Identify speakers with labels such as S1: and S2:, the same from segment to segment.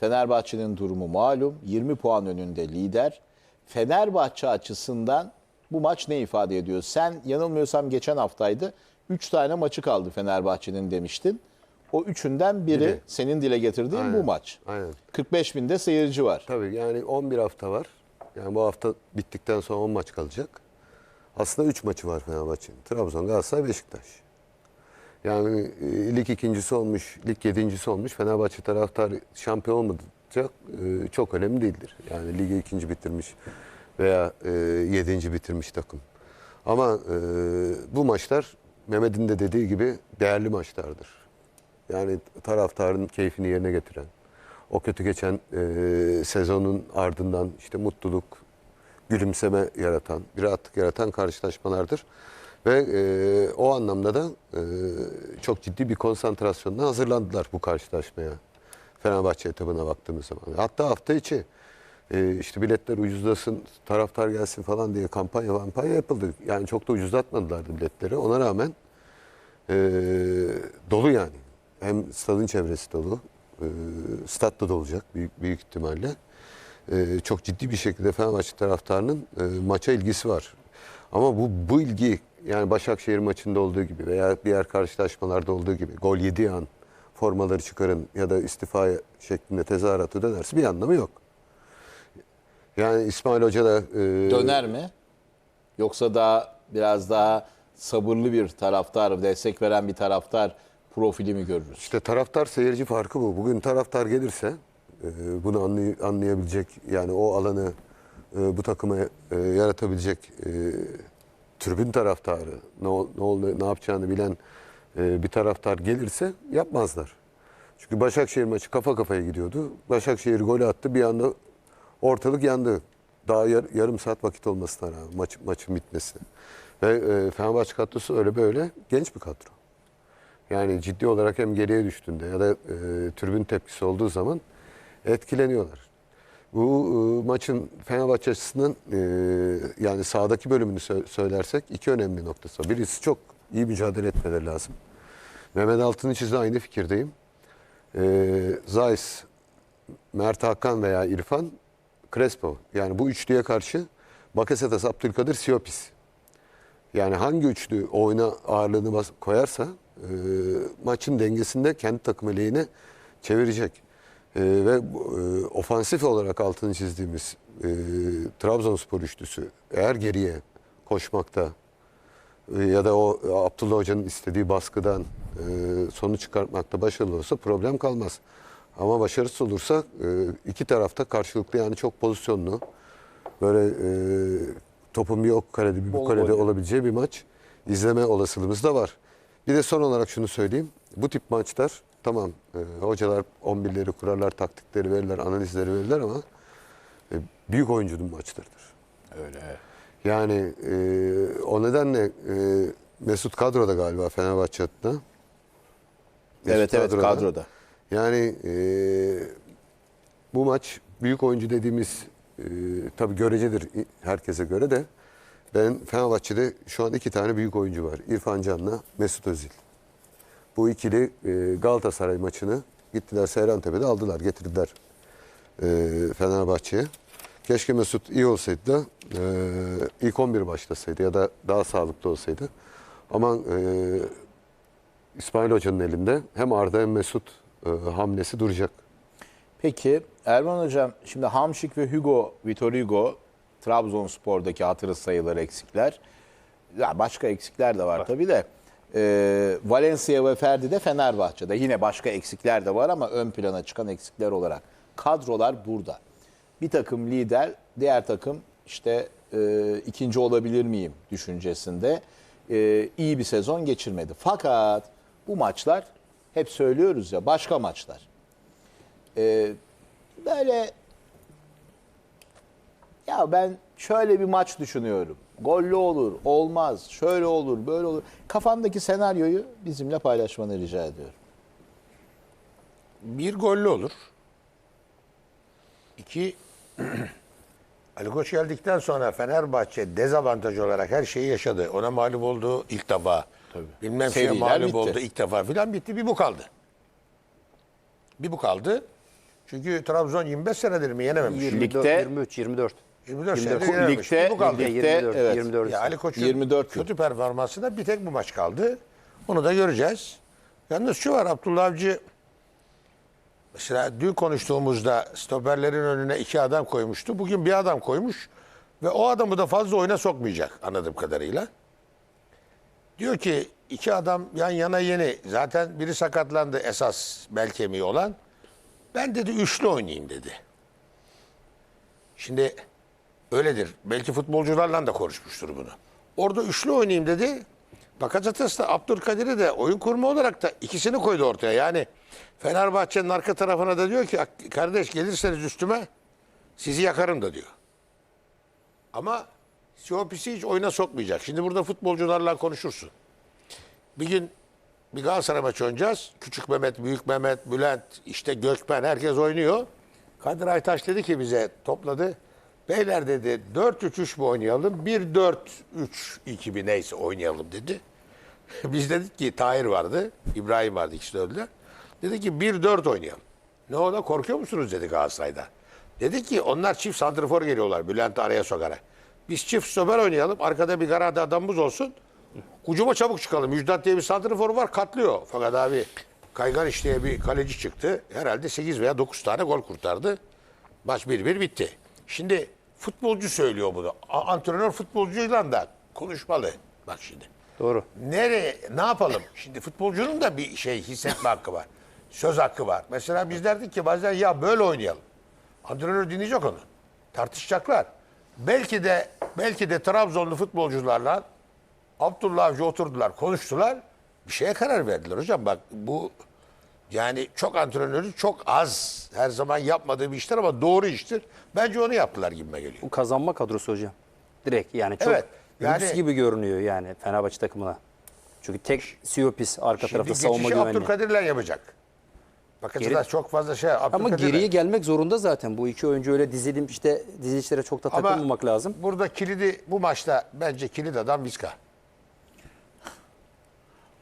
S1: Fenerbahçe'nin durumu malum. 20 puan önünde lider. Fenerbahçe açısından bu maç ne ifade ediyor? Sen yanılmıyorsam geçen haftaydı. 3 tane maçı kaldı Fenerbahçe'nin demiştin. O üçünden biri
S2: Biri.
S1: senin dile getirdiğin bu
S2: Aynen,
S1: maç.
S2: aynen.
S1: 45 binde seyirci var.
S2: Tabii yani 11 hafta var. Yani bu hafta bittikten sonra 10 maç kalacak. Aslında 3 maçı var Fenerbahçe'nin. Trabzon, Galatasaray, Beşiktaş. Yani e, lig ikincisi olmuş, lig yedincisi olmuş. Fenerbahçe taraftarı şampiyon olmayacak e, çok önemli değildir. Yani ligi ikinci bitirmiş veya e, yedinci bitirmiş takım. Ama e, bu maçlar Mehmet'in de dediği gibi değerli maçlardır. Yani taraftarın keyfini yerine getiren, o kötü geçen e, sezonun ardından işte mutluluk, gülümseme yaratan, bir rahatlık yaratan karşılaşmalardır. Ve e, o anlamda da e, çok ciddi bir konsantrasyonla hazırlandılar bu karşılaşmaya. Fenerbahçe etabına baktığımız zaman. Hatta hafta içi e, işte biletler ucuzlasın, taraftar gelsin falan diye kampanya kampanya yapıldı. Yani çok da ucuzlatmadılar biletleri. Ona rağmen e, dolu yani. Hem stadın çevresi dolu, e, stat da dolacak büyük, büyük ihtimalle. E, çok ciddi bir şekilde Fenerbahçe taraftarının e, maça ilgisi var. Ama bu bu ilgi yani Başakşehir maçında olduğu gibi veya diğer karşılaşmalarda olduğu gibi gol yediği an formaları çıkarın ya da istifa şeklinde tezahüratı dönerse bir anlamı yok. Yani İsmail Hoca da e,
S1: Döner mi? Yoksa daha biraz daha sabırlı bir taraftar, destek veren bir taraftar profili mi görürüz?
S2: İşte taraftar seyirci farkı bu. Bugün taraftar gelirse e, bunu anlay- anlayabilecek yani o alanı e, bu takıma e, yaratabilecek e, tribün taraftarı ne, ol- ne, ol- ne yapacağını bilen e, bir taraftar gelirse yapmazlar. Çünkü Başakşehir maçı kafa kafaya gidiyordu. Başakşehir golü attı bir anda ortalık yandı. Daha yar- yarım saat vakit olmasına rağmen maç, maçın bitmesine. Ve e, Fenerbahçe kadrosu öyle böyle genç bir kadro. Yani ciddi olarak hem geriye düştüğünde ya da e, tribün tepkisi olduğu zaman etkileniyorlar. Bu e, maçın Fenerbahçe açısından e, yani sahadaki bölümünü sö- söylersek iki önemli noktası var. Birisi çok iyi mücadele etmeleri lazım. Mehmet Altın'ın çizdiği aynı fikirdeyim. E, Zayis, Mert Hakan veya İrfan, Crespo. Yani bu üçlüye karşı Bakasetas, Abdülkadir, Siopis. Yani hangi üçlü oyuna ağırlığını koyarsa e, maçın dengesinde kendi takımı lehine çevirecek. E, ve e, ofansif olarak altını çizdiğimiz e, Trabzonspor üçlüsü eğer geriye koşmakta e, ya da o e, Abdullah Hoca'nın istediği baskıdan e, sonuç çıkartmakta başarılı olsa problem kalmaz. Ama başarısız olursa e, iki tarafta karşılıklı yani çok pozisyonlu böyle e, topun bir o kalede bir bu
S1: gollü.
S2: olabileceği bir maç izleme olasılığımız da var. Bir de son olarak şunu söyleyeyim. Bu tip maçlar tamam e, hocalar 11'leri kurarlar, taktikleri verirler, analizleri verirler ama e, büyük oyuncunun maçlarıdır.
S1: Öyle.
S2: Yani e, o nedenle e, Mesut kadroda galiba Fenerbahçe adına. Mesut
S1: Evet evet kadroda.
S2: Yani e, bu maç büyük oyuncu dediğimiz e, tabii görecedir herkese göre de ben Fenerbahçe'de şu an iki tane büyük oyuncu var. İrfan Can'la Mesut Özil. Bu ikili e, Galatasaray maçını gittiler Seyrantepe'de aldılar, getirdiler e, Fenerbahçe'ye. Keşke Mesut iyi olsaydı da e, ilk 11 başlasaydı ya da daha sağlıklı olsaydı. Ama e, İsmail Hoca'nın elinde hem Arda hem Mesut e, hamlesi duracak.
S1: Peki Erman Hocam şimdi Hamşik ve Hugo, Vitor Hugo Trabzonspor'daki hatırı sayıları eksikler. Ya başka eksikler de var tabii de. Ee, Valencia ve Ferdi de Fenerbahçe'de. Yine başka eksikler de var ama ön plana çıkan eksikler olarak. Kadrolar burada. Bir takım lider, diğer takım işte e, ikinci olabilir miyim düşüncesinde. E, iyi bir sezon geçirmedi. Fakat bu maçlar hep söylüyoruz ya başka maçlar. Ee, böyle ya ben şöyle bir maç düşünüyorum. Gollü olur, olmaz, şöyle olur, böyle olur. Kafandaki senaryoyu bizimle paylaşmanı rica ediyorum.
S3: Bir gollü olur. İki, Ali Koç geldikten sonra Fenerbahçe dezavantaj olarak her şeyi yaşadı. Ona mağlup oldu ilk defa.
S1: Tabii.
S3: Bilmem şeye
S1: Seriler
S3: mağlup
S1: bitti.
S3: oldu ilk defa filan bitti. Bir bu kaldı. Bir bu kaldı. Çünkü Trabzon 25 senedir mi yenememiş?
S4: 24,
S1: Ligde-
S4: 23, 24.
S3: 24 senedir
S4: 24.
S3: yenememiş.
S1: Ligde,
S3: Bu kaldı.
S1: ligde
S4: 24,
S1: evet.
S4: 24.
S3: Ya Ali Koç'un
S1: 24 yıl.
S3: kötü performansında bir tek bu maç kaldı. Onu da göreceğiz. Yalnız şu var Abdullah Avcı mesela dün konuştuğumuzda stoperlerin önüne iki adam koymuştu. Bugün bir adam koymuş ve o adamı da fazla oyuna sokmayacak anladığım kadarıyla. Diyor ki iki adam yan yana yeni. Zaten biri sakatlandı esas bel kemiği olan. Ben dedi üçlü oynayayım dedi. Şimdi öyledir. Belki futbolcularla da konuşmuştur bunu. Orada üçlü oynayayım dedi. Bakasetas da Abdülkadir'i de oyun kurma olarak da ikisini koydu ortaya. Yani Fenerbahçe'nin arka tarafına da diyor ki kardeş gelirseniz üstüme sizi yakarım da diyor. Ama Siopis'i hiç oyuna sokmayacak. Şimdi burada futbolcularla konuşursun. Bir gün bir Galatasaray maçı oynayacağız. Küçük Mehmet, Büyük Mehmet, Bülent, işte Gökmen herkes oynuyor. Kadir Aytaş dedi ki bize topladı. Beyler dedi 4-3-3 mü oynayalım? 1-4-3-2 mi neyse oynayalım dedi. Biz dedik ki Tahir vardı, İbrahim vardı ikisi de öldüler. Dedi ki 1-4 oynayalım. Ne ola korkuyor musunuz dedi Galatasaray'da. Dedi ki onlar çift santrfor geliyorlar Bülent'i araya sokarak. Biz çift stoper oynayalım. Arkada bir garada adamımız olsun. Ucuma çabuk çıkalım. Müjdat diye bir santrfor var katlıyor. Fakat abi Kaygan iş diye bir kaleci çıktı. Herhalde 8 veya 9 tane gol kurtardı. Maç 1-1 bitti. Şimdi futbolcu söylüyor bunu. A- Antrenör futbolcuyla da konuşmalı. Bak şimdi.
S4: Doğru.
S3: Nereye, ne yapalım? Şimdi futbolcunun da bir şey hissetme hakkı var. Söz hakkı var. Mesela biz derdik ki bazen ya böyle oynayalım. Antrenör dinleyecek onu. Tartışacaklar. Belki de belki de Trabzonlu futbolcularla Abdullah Avcı oturdular, konuştular. Bir şeye karar verdiler hocam. Bak bu yani çok antrenörün çok az her zaman yapmadığı bir işler ama doğru iştir. Bence onu yaptılar gibime geliyor.
S4: Bu kazanma kadrosu hocam. Direkt yani çok
S3: Evet,
S4: lüks
S3: yani-
S4: gibi görünüyor yani Fenerbahçe takımına. Çünkü tek Siopis arka
S3: Şimdi
S4: tarafta savunma
S3: geçişi
S4: güvenliği.
S3: Abdülkadir'le yapacak. Bakın
S4: Geri-
S3: çok fazla şey.
S4: Ama geriye gelmek zorunda zaten. Bu iki oyuncu öyle dizilim işte dizilişlere çok da
S3: Ama
S4: takılmamak lazım.
S3: Burada kilidi bu maçta bence kilit adam Vizca.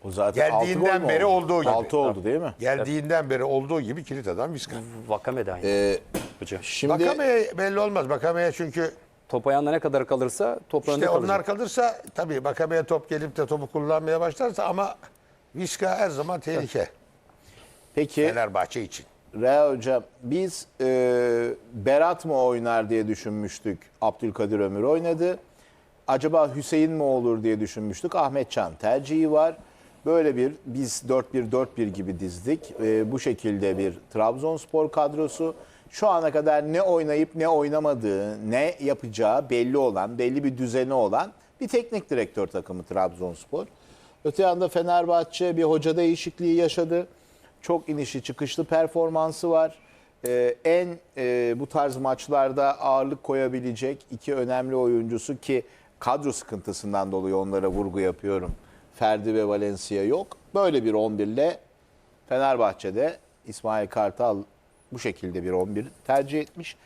S1: O zaten altı
S3: Geldiğinden
S1: mü
S3: beri
S1: oldu?
S3: olduğu gibi.
S1: Altı oldu değil mi?
S3: Geldiğinden beri olduğu gibi kilit adam Vizca.
S4: Vakame de aynı.
S1: Ee,
S4: hocam.
S1: şimdi
S3: Bakame'ye belli olmaz. Bakame'ye çünkü
S4: Top ayağında ne kadar kalırsa top önde
S3: işte
S4: kalacak.
S3: onlar kalırsa tabii Bakame'ye top gelip de topu kullanmaya başlarsa ama Vizca her zaman tehlike.
S1: peki
S3: Fenerbahçe için.
S1: Rea Hocam biz e, Berat mı oynar diye düşünmüştük. Abdülkadir Ömür oynadı. Acaba Hüseyin mi olur diye düşünmüştük. Ahmet Can tercihi var. Böyle bir biz 4-1-4-1 gibi dizdik. E, bu şekilde bir Trabzonspor kadrosu. Şu ana kadar ne oynayıp ne oynamadığı, ne yapacağı belli olan, belli bir düzeni olan bir teknik direktör takımı Trabzonspor. Öte yanda Fenerbahçe bir hoca değişikliği yaşadı. Çok inişli çıkışlı performansı var. Ee, en e, bu tarz maçlarda ağırlık koyabilecek iki önemli oyuncusu ki kadro sıkıntısından dolayı onlara vurgu yapıyorum. Ferdi ve Valencia yok. Böyle bir 11 ile Fenerbahçe'de İsmail Kartal bu şekilde bir 11 tercih etmiş.